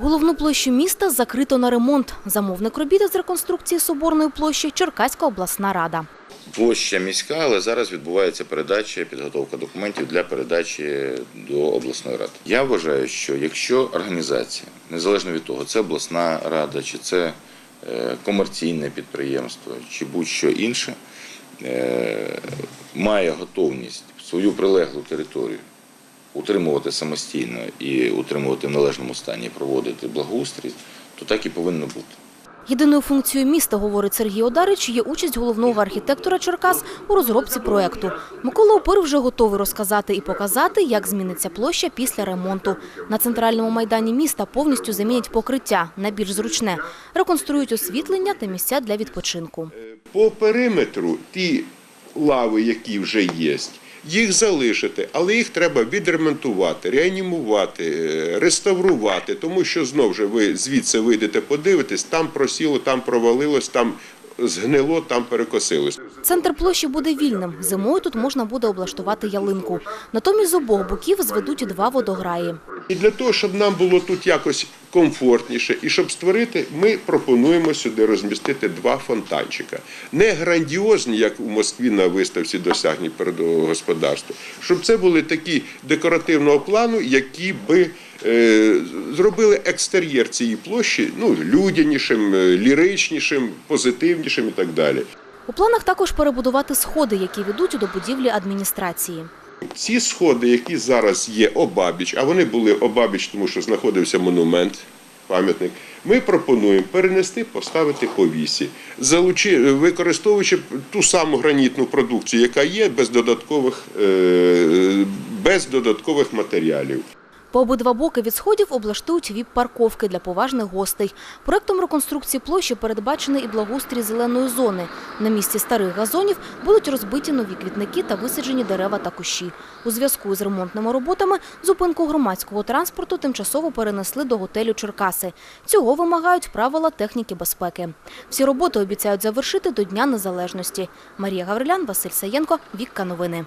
Головну площу міста закрито на ремонт. Замовник робіт з реконструкції Соборної площі – Черкаська обласна рада. Площа міська, але зараз відбувається передача, підготовка документів для передачі до обласної ради. Я вважаю, що якщо організація, незалежно від того, це обласна рада, чи це е, комерційне підприємство, чи будь-що інше, е, має готовність свою прилеглу територію утримувати самостійно і утримувати в належному стані, проводити благоустрій, то так і повинно бути. Єдиною функцією міста, говорить Сергій Одарич, є участь головного архітектора Черкас у розробці проекту. Микола Опир вже готовий розказати і показати, як зміниться площа після ремонту. На центральному майдані міста повністю замінять покриття на більш зручне, реконструюють освітлення та місця для відпочинку. По периметру ті лави, які вже є, їх залишити, але їх треба відремонтувати, реанімувати, е, реставрувати, тому що знов же ви звідси вийдете, подивитесь, там просіло, там провалилось, там згнило, там перекосилось. Центр площі буде вільним. Зимою тут можна буде облаштувати ялинку. Натомість з обох боків зведуть два водограї. І для того, щоб нам було тут якось комфортніше, і щоб створити, ми пропонуємо сюди розмістити два фонтанчика. Не грандіозні, як у Москві на виставці досягнень передового господарства, щоб це були такі декоративного плану, які би е, зробили екстер'єр цієї площі ну, людянішим, е, ліричнішим, позитивнішим і так далі. У планах також перебудувати сходи, які ведуть до будівлі адміністрації. Ці сходи, які зараз є обабіч, а вони були обабіч, тому що знаходився монумент, пам'ятник, ми пропонуємо перенести, поставити по вісі, залучи, використовуючи ту саму гранітну продукцію, яка є, без додаткових, е, без додаткових матеріалів. По обидва боки від сходів облаштують віп-парковки для поважних гостей. Проектом реконструкції площі передбачений і благоустрій зеленої зони. На місці старих газонів будуть розбиті нові квітники та висаджені дерева та кущі. У зв'язку з ремонтними роботами зупинку громадського транспорту тимчасово перенесли до готелю Черкаси. Цього вимагають правила техніки безпеки. Всі роботи обіцяють завершити до Дня Незалежності. Марія Гаврилян, Василь Саєнко, Вікка Новини.